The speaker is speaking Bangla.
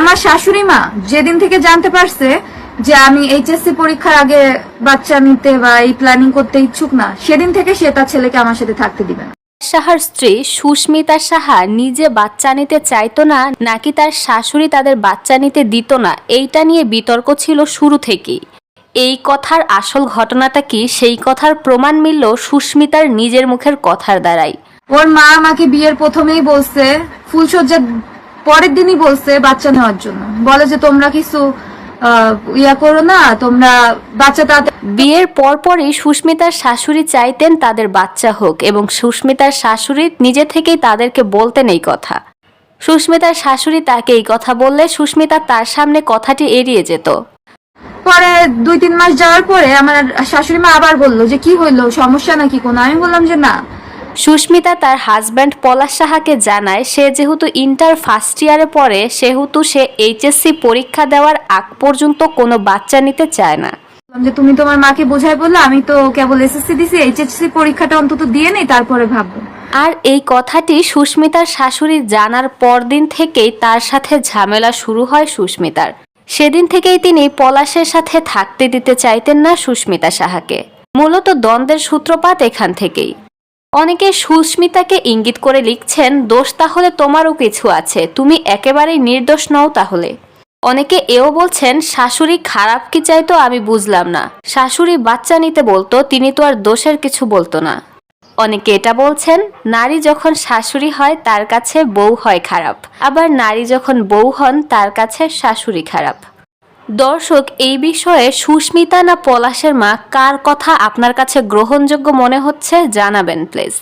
আমার শাশুড়ি মা যেদিন থেকে জানতে পারছে যে আমি এইচএসসি পরীক্ষার আগে বাচ্চা নিতে বা এই প্ল্যানিং করতে ইচ্ছুক না সেদিন থেকে সে তার ছেলেকে আমার সাথে থাকতে দিবে না। সাহার স্ত্রী সুস্মিতা সাহা নিজে বাচ্চা নিতে চাইতো না নাকি তার শাশুড়ি তাদের বাচ্চা নিতে দিত না এইটা নিয়ে বিতর্ক ছিল শুরু থেকেই। এই কথার আসল ঘটনাটা কি সেই কথার প্রমাণ মিলল সুস্মিতার নিজের মুখের কথার দ্বারাই। ওর মা আমাকে বিয়ের প্রথমেই বলছে ফুলসজ্জার পরের দিনই বলছে বাচ্চা নেওয়ার জন্য। বলে যে তোমরা কিছু ইয়া করো না তোমরা বাচ্চা তাড়াতাড়ি বিয়ের পরপরই সুস্মিতার শাশুড়ি চাইতেন তাদের বাচ্চা হোক এবং সুস্মিতার শাশুড়ি নিজে থেকেই তাদেরকে বলতেন এই কথা। সুস্মিতার শাশুড়ি তাকে এই কথা বললে সুস্মিতা তার সামনে কথাটি এড়িয়ে যেত। পরে দুই তিন মাস যাওয়ার পরে আমার শাশুড়ি মা আবার বলল যে কি হইল সমস্যা নাকি কোনো? আমি বললাম যে না। সুস্মিতা তার হাজব্যান্ড পলাশ সাহাকে জানায় সে যেহেতু ইন্টার ফার্স্ট ইয়ারে পড়ে সেহেতু সে এইচএসসি পরীক্ষা দেওয়ার আগ পর্যন্ত কোনো বাচ্চা নিতে চায় না। যে তুমি তোমার মাকে বোঝাই বললে আমি তো কেবল এসএসসি দিছি এইচএসসি পরীক্ষাটা অন্তত দিয়ে নেই তারপরে ভাববো। আর এই কথাটি সুস্মিতার শাশুড়ি জানার পরদিন থেকেই তার সাথে ঝামেলা শুরু হয় সুস্মিতার। সেদিন থেকেই তিনি পলাশের সাথে থাকতে দিতে চাইতেন না সুস্মিতা সাহাকে। মূলত দ্বন্দ্বের সূত্রপাত এখান থেকেই। অনেকে সুস্মিতাকে ইঙ্গিত করে লিখছেন, দোষ তাহলে তোমারও কিছু আছে, তুমি একেবারেই নির্দোষ নও তাহলে। অনেকে এও বলছেন, শাশুড়ি খারাপ কি চাইতো আমি বুঝলাম না। শাশুড়ি বাচ্চা নিতে বলতো, তিনি তো আর দোষের কিছু বলতো না। অনেকে এটা বলছেন, নারী যখন শাশুড়ি হয়, তার কাছে বউ হয় খারাপ। আবার নারী যখন বউ হন, তার কাছে শাশুড়ি খারাপ। দর্শক, এই বিষয়ে সুস্মিতা না পলাশের মা কার কথা আপনার কাছে গ্রহণযোগ্য মনে হচ্ছে জানাবেন, প্লিজ।